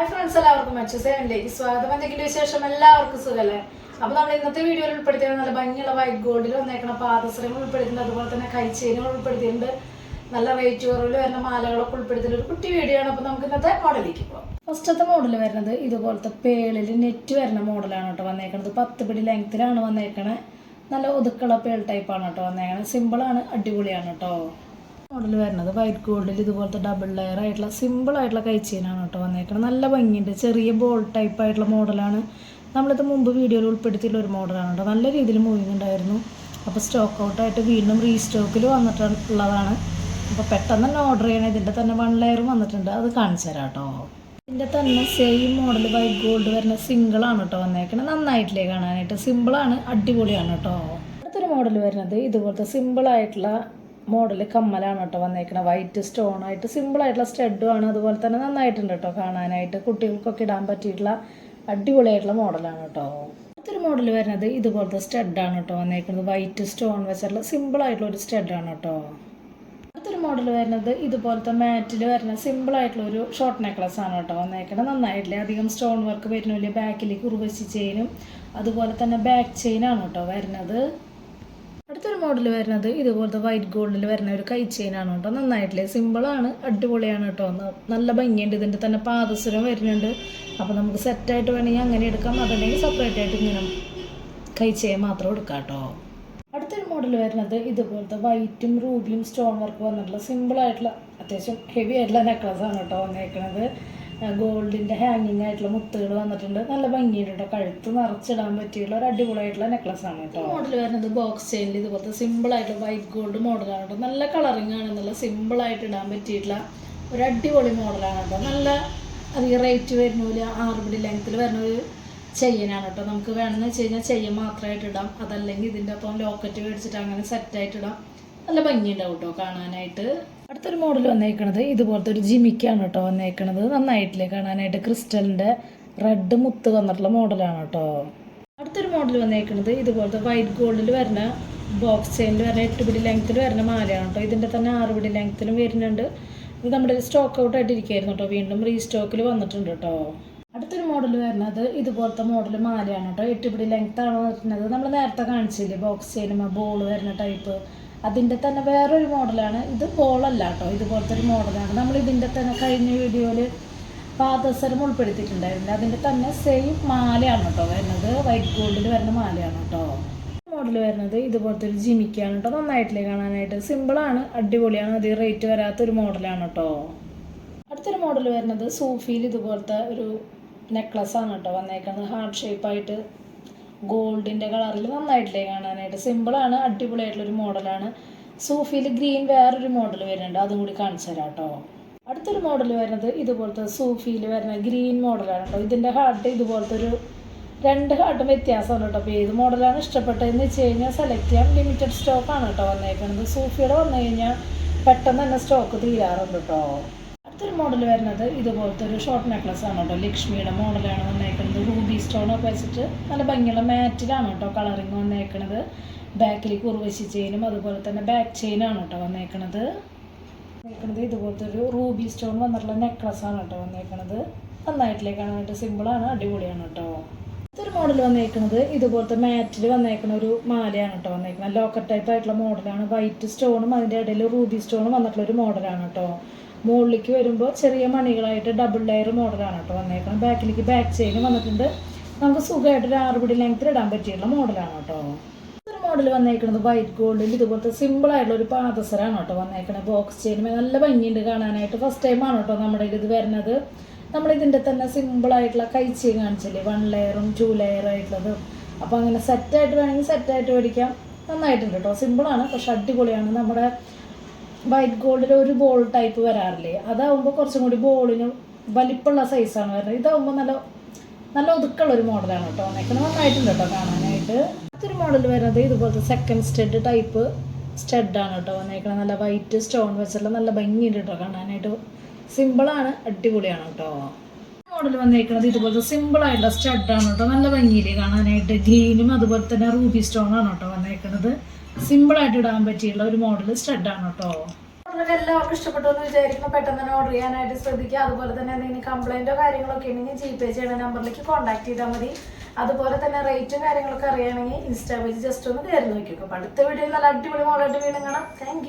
Hi friends എല്ലാവർക്കും മെച്ചസേനിലേക്ക് സ്വാഗതം. എന്തെങ്കിലും വിശേഷം? എല്ലാവർക്കും സുഖമല്ലേ അപ്പൊ നമ്മൾ ഇന്നത്തെ വീഡിയോയിൽ ഉൾപ്പെടുത്തിയത് നല്ല ഭംഗിയുള്ള വൈറ്റ് ഗോൾഡിൽ വന്നേക്കണ പാദസരങ്ങൾ ഉൾപ്പെടുത്തിയിട്ടുണ്ട്. അതുപോലെ തന്നെ കൈച്ചേനുകൾ ഉൾപ്പെടുത്തിയിട്ടുണ്ട്. നല്ല റേറ്റ് കുറവിൽ വരുന്ന മാലകളൊക്കെ ഉൾപ്പെടുത്തിയിട്ട് ഒരു കുട്ടി വീഡിയോ ആണ്. അപ്പൊ നമുക്ക് ഇന്നത്തെ മോഡലിലേക്ക് പോകാം ഫസ്റ്റത്തെ മോഡൽ വരുന്നത് ഇതുപോലത്തെ പേളിൽ നെറ്റ് വരുന്ന മോഡലാണ് കേട്ടോ വന്നേക്കണത്. പത്ത് പിടി ലെങ്ത്തിലാണ് വന്നേക്കണത് നല്ല ഒതുക്കള പേൾ ടൈപ്പാണ് കേട്ടോ വന്നേക്കണത് സിമ്പിളാണ് അടിപൊളിയാണ് കേട്ടോ. മോഡൽ വരുന്നത്. വൈറ്റ് ഗോൾഡിൽ ഇതുപോലത്തെ ഡബിൾ ലെയർ ആയിട്ടുള്ള സിമ്പിൾ ആയിട്ടുള്ള കൈച്ചെയിനാണ് കേട്ടോ വന്നേക്കുന്നത് നല്ല ഭംഗിയുണ്ട്. ചെറിയ ബോൾ ടൈപ്പ് ആയിട്ടുള്ള മോഡലാണ് നമ്മളിത് മുമ്പ് വീഡിയോയിൽ ഉൾപ്പെടുത്തിയിട്ടുള്ള ഒരു മോഡലാണ് കേട്ടോ. നല്ല രീതിയിൽ മൂവിങ് ഉണ്ടായിരുന്നു അപ്പോൾ സ്റ്റോക്ക് ഔട്ടായിട്ട് വീണ്ടും റീസ്റ്റോക്കിൽ വന്നിട്ടുള്ളതാണ്. അപ്പോൾ പെട്ടെന്ന് തന്നെ ഓർഡർ ചെയ്യണം. ഇതിന്റെ തന്നെ വൺ ലെയർ വന്നിട്ടുണ്ട്. അത് കാണിച്ചു തരാം കേട്ടോ. ഇതിന്റെ തന്നെ സെയിം മോഡൽ വൈറ്റ് ഗോൾഡ് വരുന്ന സിംഗിളാണ് കേട്ടോ വന്നേക്കുന്നത് നന്നായിട്ടില്ലേ കാണാനായിട്ട്. സിമ്പിളാണ് അടിപൊളിയാണ് കേട്ടോ. അടുത്തൊരു മോഡൽ വരുന്നത് ഇതുപോലത്തെ സിമ്പിളായിട്ടുള്ള മോഡൽ കമ്മലാണ് കേട്ടോ വന്നേക്കുന്നത് വൈറ്റ് സ്റ്റോൺ ആയിട്ട് സിമ്പിൾ ആയിട്ടുള്ള സ്റ്റഡും ആണ്. അതുപോലെ തന്നെ നന്നായിട്ടുണ്ട് കേട്ടോ കാണാനായിട്ട്. കുട്ടികൾക്കൊക്കെ ഇടാൻ പറ്റിയിട്ടുള്ള അടിപൊളിയായിട്ടുള്ള മോഡലാണ് കേട്ടോ. അടുത്തൊരു മോഡൽ വരുന്നത് ഇതുപോലത്തെ സ്റ്റഡാണ് കേട്ടോ വന്നേക്കുന്നത്. വൈറ്റ് സ്റ്റോൺ വെച്ചിട്ടുള്ള സിമ്പിൾ ആയിട്ടുള്ള ഒരു സ്റ്റഡാണ് കേട്ടോ. അടുത്തൊരു മോഡൽ വരുന്നത് ഇതുപോലത്തെ മാറ്റിൽ വരുന്ന സിമ്പിൾ ആയിട്ടുള്ള ഒരു ഷോർട്ട് നെക്ലസ് ആണ് കേട്ടോ വന്നേക്കുന്നത് നന്നായിട്ടില്ല? അധികം സ്റ്റോൺ വർക്ക് വരുന്നില്ല ബാക്കിലേക്ക് ഉറുവശി ചെയിനും അതുപോലെ തന്നെ ബാക്ക് ചെയിനാണ് കേട്ടോ വരുന്നത്. അടുത്തൊരു മോഡൽ വരുന്നത് ഇതുപോലത്തെ വൈറ്റ് ഗോൾഡിൽ വരുന്ന ഒരു കൈ ചെയിനാണ് കേട്ടോ. നന്നായിട്ടില്ലേ? സിമ്പിളാണ് അടിപൊളിയാണ് കേട്ടോ. നല്ല ഭംഗിയുണ്ട്. ഇതിന്റെ തന്നെ പാദസരം വരുന്നുണ്ട്. അപ്പോൾ നമുക്ക് സെറ്റായിട്ട് വേണമെങ്കിൽ അങ്ങനെ എടുക്കാം. അതല്ലെങ്കിൽ സെപ്പറേറ്റ് ആയിട്ട് ഇങ്ങനെ കൈ ചെയിൻ മാത്രം എടുക്കാം കേട്ടോ. അടുത്തൊരു മോഡൽ വരുന്നത് ഇതുപോലത്തെ വൈറ്റും റൂബിയും സ്റ്റോൺ വർക്ക് വന്നിട്ടുള്ള സിമ്പിളായിട്ടുള്ള അത്യാവശ്യം ഹെവി ആയിട്ടുള്ള നെക്ലസ് ആണ് കേട്ടോ വന്നേക്കുന്നത് ഗോൾഡിന്റെ ഹാങ്ങിങ് ആയിട്ടുള്ള മുത്തുകൾ വന്നിട്ടുണ്ട്. നല്ല ഭംഗിയുണ്ട് കേട്ടോ കഴുത്ത് നിറച്ചിടാൻ പറ്റിയുള്ള ഒരു അടിപൊളിയായിട്ടുള്ള നെക്ലസ് ആണ് കേട്ടോ മോഡൽ വരുന്നത് ബോക്സ് ചെയിനിൽ ഇതുപോലത്തെ സിമ്പിൾ ആയിട്ടുള്ള വൈറ്റ് ഗോൾഡ് മോഡലാണ് കേട്ടോ നല്ല കളറിങ് ആണ്. നല്ല സിമ്പിൾ ആയിട്ട് ഇടാൻ പറ്റിയിട്ടുള്ള ഒരു അടിപൊളി മോഡലാണ് കേട്ടോ നല്ല അധികം റേറ്റ് വരുന്നില്ല ആറുപടി ലെങ്ത്തിൽ വരുന്ന ഒരു ചെയിനാണ് കേട്ടോ നമുക്ക് വേണമെന്ന് വെച്ച് കഴിഞ്ഞാൽ ചെയ്യൻ മാത്രമായിട്ട് ഇടാം. അതല്ലെങ്കിൽ ഇതിന്റെ ഒപ്പം ലോക്കറ്റ് മേടിച്ചിട്ട് അങ്ങനെ സെറ്റായിട്ട് ഇടാം. നല്ല ഭംഗിയുണ്ടാവും കേട്ടോ കാണാനായിട്ട്. അടുത്തൊരു മോഡൽ വന്നേക്കണത് ഇതുപോലത്തെ ഒരു ജിമിക്കാണ് കേട്ടോ വന്നേക്കണത്. നന്നായിട്ടില്ലേ കാണാനായിട്ട്. ക്രിസ്റ്റലിന്റെ റെഡ് മുത്ത് വന്നിട്ടുള്ള മോഡലാണ് കേട്ടോ. അടുത്തൊരു മോഡൽ വന്നേക്കണത് ഇതുപോലത്തെ വൈറ്റ് ഗോൾഡിൽ വരുന്ന ബോക്സ് ചെയിനിൽ വരുന്ന എട്ട് പിടി ലെങ്ത്തിൽ വരുന്ന മാലയാണ് കേട്ടോ. ഇതിന്റെ തന്നെ ആറ് പിടി ലെങ്ത്തിലും വരുന്നുണ്ട്. ഇത് നമ്മുടെ സ്റ്റോക്ക് ഔട്ട് ആയിട്ട് ഇരിക്കുകയായിരുന്നു കേട്ടോ. വീണ്ടും റീസ്റ്റോക്കിൽ വന്നിട്ടുണ്ട് കേട്ടോ. അടുത്തൊരു മോഡൽ വരുന്നത് ഇതുപോലത്തെ മോഡൽ മാലയാണ് കേട്ടോ. എട്ട് പിടി ലെങ്ത് ആണ് വരുന്നത് നമ്മൾ നേരത്തെ കാണിച്ചില്ലേ ബോക്സ് ചെയിനും ബോൾ വരുന്ന ടൈപ്പ് അതിന്റെ തന്നെ വേറൊരു മോഡലാണ്. ഇത് ബോളല്ല കേട്ടോ ഇതുപോലത്തെ ഒരു മോഡലാണ്. നമ്മൾ ഇതിന്റെ തന്നെ കഴിഞ്ഞ വീഡിയോയിൽ പാദസരം ഉൾപ്പെടുത്തിയിട്ടുണ്ടായിരുന്നു. അതിന്റെ തന്നെ സെയിം മാലയാണ് കേട്ടോ വരുന്നത്. വൈറ്റ് ഗോൾഡിൽ വരുന്ന മാലയാണ് കേട്ടോ. മോഡൽ വരുന്നത് ഇതുപോലത്തെ ഒരു ജിമിക്കാണ് കേട്ടോ. നന്നായിട്ടില്ലേ കാണാനായിട്ട്. സിമ്പിളാണ് അടിപൊളിയാണ്. അധികം റേറ്റ് വരാത്തൊരു മോഡലാണ് കേട്ടോ. അടുത്തൊരു മോഡൽ വരുന്നത് സൂഫിയിൽ ഇതുപോലത്തെ ഒരു നെക്ലസ് ആണ് കേട്ടോ വന്നേക്കുന്നത്. ഹാർട്ട് ഷേപ്പായിട്ട് ഗോൾഡിന്റെ കളറിൽ നന്നായിട്ടില്ലേ കാണാനായിട്ട്. സിമ്പിളാണ് അടിപൊളിയായിട്ടുള്ളൊരു മോഡലാണ്. സൂഫിയിൽ ഗ്രീൻ വേറൊരു മോഡൽ വരുന്നുണ്ട്. അതും കൂടി കാണിച്ചു തരാം കേട്ടോ. അടുത്തൊരു മോഡൽ വരുന്നത് ഇതുപോലത്തെ സൂഫിയിൽ വരുന്ന ഗ്രീൻ മോഡലാണ് കേട്ടോ. ഇതിന്റെ ഹാർട്ട് ഇതുപോലത്തെ ഒരു രണ്ട് ഹാർട്ടും വ്യത്യാസമാണ് കേട്ടോ. അപ്പോൾ ഏത് മോഡലാണ് ഇഷ്ടപ്പെട്ടതെന്ന് വെച്ച് കഴിഞ്ഞാൽ സെലക്ട് ചെയ്യാം ലിമിറ്റഡ് സ്റ്റോക്കാണ് കേട്ടോ വന്നേക്കുന്നത്. സൂഫിയുടെ വന്നു കഴിഞ്ഞാൽ പെട്ടെന്ന് തന്നെ സ്റ്റോക്ക് തീരാറുണ്ട് കേട്ടോ. അടുത്തൊരു മോഡൽ വരുന്നത് ഇതുപോലത്തെ ഒരു ഷോർട്ട് നെക്ലസ് ആണ് കേട്ടോ. ലക്ഷ്മിയുടെ മോഡലാണ് വന്നേക്കുന്നത് റൂബി സ്റ്റോൺ ഒക്കെ വെച്ചിട്ട് നല്ല ഭംഗിയുള്ള മാറ്റിലാണ് കേട്ടോ കളറിങ് വന്നേക്കുന്നത് ബാക്കിലേക്ക് കുറുവശി ചെയിനും അതുപോലെ തന്നെ ബാക്ക് ചെയിനാണ് കേട്ടോ വന്നേക്കുന്നത് വന്നേക്കുന്നത് ഇതുപോലത്തെ ഒരു റൂബി സ്റ്റോൺ വന്നിട്ടുള്ള നെക്ലസ് ആണ് കേട്ടോ വന്നേക്കുന്നത് നന്നായിട്ടില്ലേ കാണാനായിട്ട് സിമ്പിളാണ് അടിപൊളിയാണ് കേട്ടോ. ഇതൊരു മോഡൽ വന്നേക്കുന്നത് ഇതുപോലത്തെ മാറ്റിൽ വന്നേക്കുന്ന ഒരു മാലയാണ് കേട്ടോ വന്നേക്കുന്നത് ലോക്കർ ടൈപ്പ് ആയിട്ടുള്ള മോഡലാണ് വൈറ്റ് സ്റ്റോണും അതിന്റെ ഇടയിൽ റൂബി സ്റ്റോണും വന്നിട്ടുള്ള ഒരു മോഡലാണ് കേട്ടോ. മുകളിലേക്ക് വരുമ്പോൾ ചെറിയ മണികളായിട്ട് ഡബിൾ ലെയർ മോഡലാണ് കേട്ടോ വന്നേക്കുന്നത് ബാക്കിലേക്ക് ബാക്ക് ചെയിൻ വന്നിട്ടുണ്ട്. നമുക്ക് സുഖമായിട്ട് ഒരു ആറുപിടി ലെങ്ത്തിൽ ഇടാൻ പറ്റിയുള്ള മോഡലാണ് കേട്ടോ. ഒരു മോഡൽ വന്നേക്കുന്നത് വൈറ്റ് ഗോൾഡിൽ ഇതുപോലത്തെ സിമ്പിൾ ആയിട്ടുള്ള ഒരു പാദസരാണ് കേട്ടോ വന്നേക്കുന്നത് ബോക്സ് ചെയിൻ നല്ല ഭംഗിയുണ്ട് കാണാനായിട്ട്. ഫസ്റ്റ് ടൈമാണ് കേട്ടോ നമ്മുടെ ഇത് വരുന്നത്. നമ്മൾ ഇതിന്റെ തന്നെ സിമ്പിൾ ആയിട്ടുള്ള കൈ ചെയിൻ കാണിച്ചില്ലേ? വൺ ലെയറും ടു ലെയർ ആയിട്ടുള്ളതും. അപ്പോൾ അങ്ങനെ സെറ്റായിട്ട് വേണമെങ്കിൽ സെറ്റായിട്ട് മേടിക്കാം. നന്നായിട്ടുണ്ട് കേട്ടോ. സിമ്പിളാണ് പക്ഷെ അടിപൊളിയാണ്. നമ്മുടെ വൈറ്റ് ഗോൾഡിൽ ഒരു ബോൾ ടൈപ്പ് വരാറില്ലേ? അതാവുമ്പോൾ കുറച്ചും കൂടി ബോളിന് വലിപ്പമുള്ള സൈസാണ് വരുന്നത്. ഇതാവുമ്പോൾ നല്ല നല്ല ഒതുക്കുള്ള ഒരു മോഡലാണ് കേട്ടോ. നെക്കിന് നന്നായിട്ടുണ്ട് കേട്ടോ കാണാനായിട്ട്. മറ്റൊരു മോഡൽ വരുന്നത് ഇതുപോലത്തെ സെക്കൻഡ് സ്റ്റെഡ് ടൈപ്പ് സ്റ്റെഡാണ് കേട്ടോ. വന്നേക്കുന്നത് നല്ല വൈറ്റ് സ്റ്റോൺ വെച്ചുള്ള നല്ല ഭംഗിയുണ്ട് കേട്ടോ കാണാനായിട്ട്. സിമ്പിളാണ് അടിപൊളിയാണ് കേട്ടോ. മോഡൽ വന്നിരിക്കുന്നത് ഇതുപോലത്തെ സിമ്പിൾ ആയിട്ടുള്ള സ്റ്റഡാണ് കേട്ടോ. നല്ല ഭംഗിയിൽ കാണാനായിട്ട്. ഗ്രീനും അതുപോലെ തന്നെ റൂബി സ്റ്റോൺ ആണ് കേട്ടോ വന്നേക്കുന്നത്. സിമ്പിൾ ആയിട്ട് ഇടാൻ പറ്റിയുള്ള ഒരു മോഡൽ സ്റ്റഡാണ് കേട്ടോ. എല്ലാവർക്കും ഇഷ്ടപ്പെട്ടു എന്ന് വിചാരിക്കുന്നു. പെട്ടെന്ന് തന്നെ ഓർഡർ ചെയ്യാനായിട്ട് ശ്രദ്ധിക്കുക. അതുപോലെ തന്നെ എന്തെങ്കിലും കംപ്ലൈന്റോ കാര്യങ്ങളൊക്കെ ഉണ്ടെങ്കിൽ ജി പേ ചെയ്യുന്ന നമ്പറിലേക്ക് കോൺടാക്ട് ചെയ്താൽ മതി. അതുപോലെ തന്നെ റേറ്റും കാര്യങ്ങളൊക്കെ അറിയുകയാണെങ്കിൽ ഇൻസ്റ്റാ പേജ് ജസ്റ്റ് ഒന്ന് കയറി നോക്കിയോ അടുത്ത വീഡിയോയിൽ നല്ല അടിപൊളി മോളായിട്ട് വീണ്ടും കാണാം. താങ്ക്